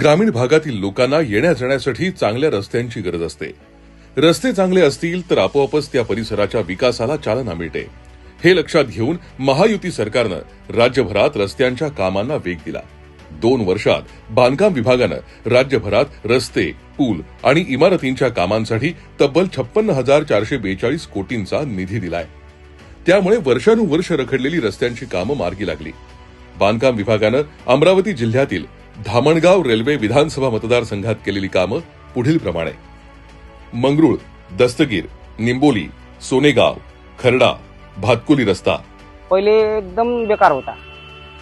ग्रामीण भागातील लोकांना येण्या जाण्यासाठी चांगल्या रस्त्यांची गरज असते. रस्ते चांगले असतील तर आपोआपच त्या परिसराच्या विकासाला चालना मिळते. हे लक्षात घेऊन महायुती सरकारनं राज्यभरात रस्त्यांच्या कामांना वेग दिला. दोन वर्षात बांधकाम विभागानं राज्यभरात रस्ते पूल आणि इमारतींच्या कामांसाठी तब्बल छप्पन्न हजार चारशे बेचाळीस कोटींचा निधी दिलाय. त्यामुळे वर्षानुवर्ष रखडलेली रस्त्यांची कामं मार्गी लागली. बांधकाम विभागानं अमरावती जिल्ह्यातील धामणगाव रेल्वे विधानसभा मतदारसंघात केलेली कामं पुढील प्रमाणे मंगरुळ दस्तगीर निंबोली सोनेगाव खरडा भातकुली रस्ता. पहिले एकदम बेकार होता.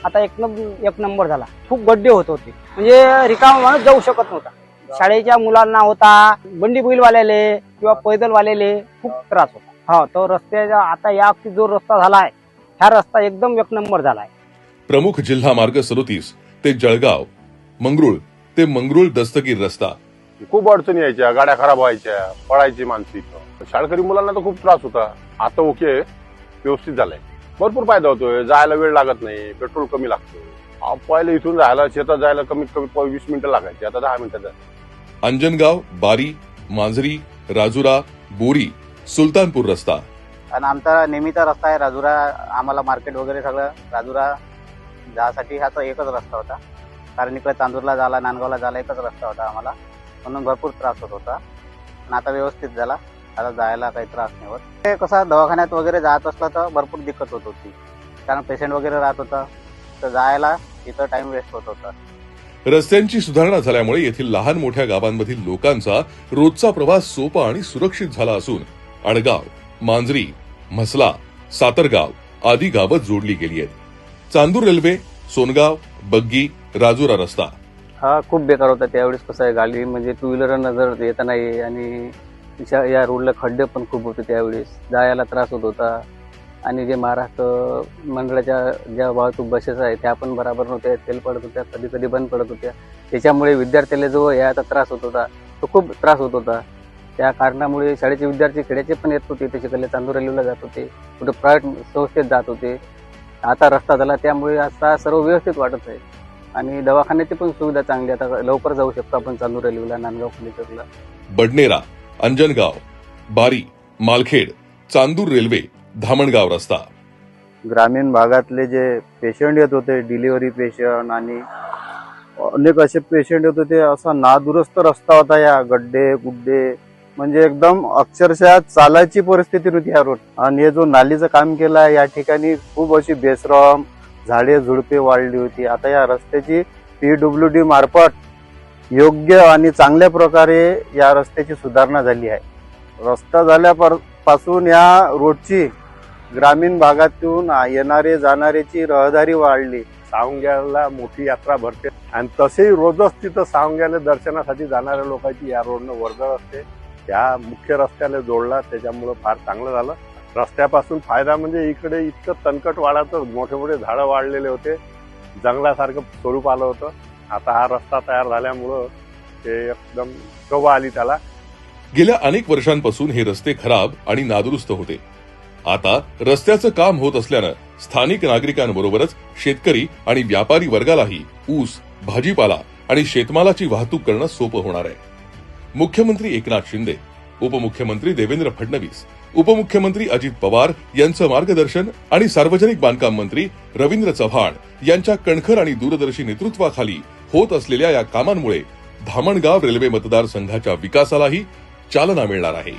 आता एक नंब- एक नंबर झाला. खूप गड्डे होत होते. म्हणजे रिकामा माणूस जाऊ शकत नव्हता. शाळेच्या मुलांना होता बंडी बैलवाल्याले किंवा पैदलवाल्याले खूप त्रास होता. हा तो रस्त्याचा आता या जो रस्ता झाला आहे ह्या रस्ता एकदम एक नंबर झाला आहे प्रमुख जिल्हा मार्ग सदोतीस ते जळगाव. मंगरुळ. ते मंगरुळ दस्तगीर रस्ता. खूप अडचणी यायच्या गाड्या खराब व्हायच्या पडायची माणसं इथं शाळकरी मुलांना तर खूप त्रास होता. आता ओके व्यवस्थित झालंय. भरपूर फायदा होतोय. जायला वेळ लागत नाही पेट्रोल कमी लागतं पहिले इथून जायला शेतात जायला कमीत कमी प- वीस मिनिटं लागायची आता दहा मिनिटात जायचं. अंजनगाव बारी मांजरी राजुरा बोरी सुलतानपूर रस्ता. आणि आमचा नेहमीचा रस्ता आहे राजुरा. आम्हाला मार्केट वगैरे सगळं. राजुरा जासाठी हा एकच रस्ता होता. कारण इकडे चांदूरला झाला नांदगावला झाला एकच रस्ता होता आम्हाला. म्हणून भरपूर त्रास होत होता. आणि आता व्यवस्थित झाला. आता जायला काही त्रास नाही होत. ते कसं दवाखान्यात वगैरे जात असलं तर भरपूर दिक्कत होत होती. कारण पेशंट वगैरे राहत होता. तर जायला इथं टाइम वेस्ट होत होता. रस्त्यांची सुधारणा झाल्यामुळे येथील लहान मोठ्या गावांमधील लोकांचा रोजचा प्रवास सोपा आणि सुरक्षित झाला असून अडगाव मांजरी म्हसला सातरगाव आदी गावं जोडली गेली आहेत. चांदूर रेल्वे सोनगाव बग्गी राजुरा रस्ता. हा खूप बेकार होता. त्यावेळेस कसं आहे गाडी म्हणजे टू व्हीलर नजर येत नाही आणि त्या- या रोडला खड्डे पण खूप होते त्यावेळेस. जायला त्रास होत होता. आणि जे महाराष्ट्र मंडळाच्या ज्या वाहतूक बसेस आहेत त्या पण बराबर नव्हत्या. तेल पडत होत्या कधी कधी बंद पडत होत्या. त्याच्यामुळे विद्यार्थ्याला जो याचा त्रास होत होता तो खूप त्रास होत होता. त्या कारणामुळे शाळेचे विद्यार्थी खेड्याचे पण येत होते. त्याचे कल्ले चांदूर रेल्वेला जात होते. कुठे प्रायव्हेट संस्थेत जात होते. आता रस्ता झाला त्यामुळे आता सर्व व्यवस्थित वाटत आहे. आणि दवाखान्याची पण सुविधा चांगली. आता लवकर जाऊ शकतो आपण चांदूर रेल्वेला नांदगाव फुलेकरला बडनेरा अंजनगाव बारी मालखेड चांदूर रेल्वे धामणगाव रस्ता. ग्रामीण भागातले जे पेशंट येत होते डिलिव्हरी पेशंट आणि अनेक असे पेशंट येत होते असा नादुरुस्त रस्ता होता या गड्डे गुड्डे. म्हणजे एकदम अक्षरशः चालायची परिस्थिती नव्हती या रोड आणि हे जो नालीचं काम केलं आहे या ठिकाणी खूप अशी बेसरम झाडे झुडपे वाढली होती. आता या रस्त्याची पीडब्ल्यू डी मार्फत योग्य आणि चांगल्या प्रकारे या रस्त्याची सुधारणा झाली आहे. रस्ता झाल्यापासून या रोडची ग्रामीण भागातून येणारे जाणाऱ्याची रहदारी वाढली. सावंग्याला मोठी यात्रा भरते. आणि तसेही रोजच तिथं सावंग्याला दर्शनासाठी जाणाऱ्या लोकांची या रोडनं वर्दळ असते. या मुख्य रस्त्याला जोडला. त्याच्यामुळं फार चांगलं झालं. रस्त्यापासून फायदा म्हणजे इकडे इतकं तणकट वाढाचं मोठे मोठे झाडं वाढलेले होते. जंगलासारखं स्वरूप आलं होतं. आता हा रस्ता तयार झाल्यामुळं ते एकदम कवा आली त्याला. गेल्या अनेक वर्षांपासून हे रस्ते खराब आणि नादुरुस्त होते. आता रस्त्याचं काम होत असल्यानं स्थानिक नागरिकांबरोबरच शेतकरी आणि व्यापारी वर्गालाही ऊस भाजीपाला आणि शेतमालाची वाहतूक करणं सोपं होणार आहे. मुख्यमंत्री एकनाथ शिंदे उपमुख्यमंत्री देवेंद्र फडणवीस उपमुख्यमंत्री अजित पवार यांचं मार्गदर्शन आणि सार्वजनिक बांधकाम मंत्री रवींद्र चव्हाण यांच्या कणखर आणि दूरदर्शी नेतृत्वाखाली होत असलेल्या या कामांमुळे धामणगाव रेल्वे मतदारसंघाच्या विकासालाही चालना मिळणार आहे.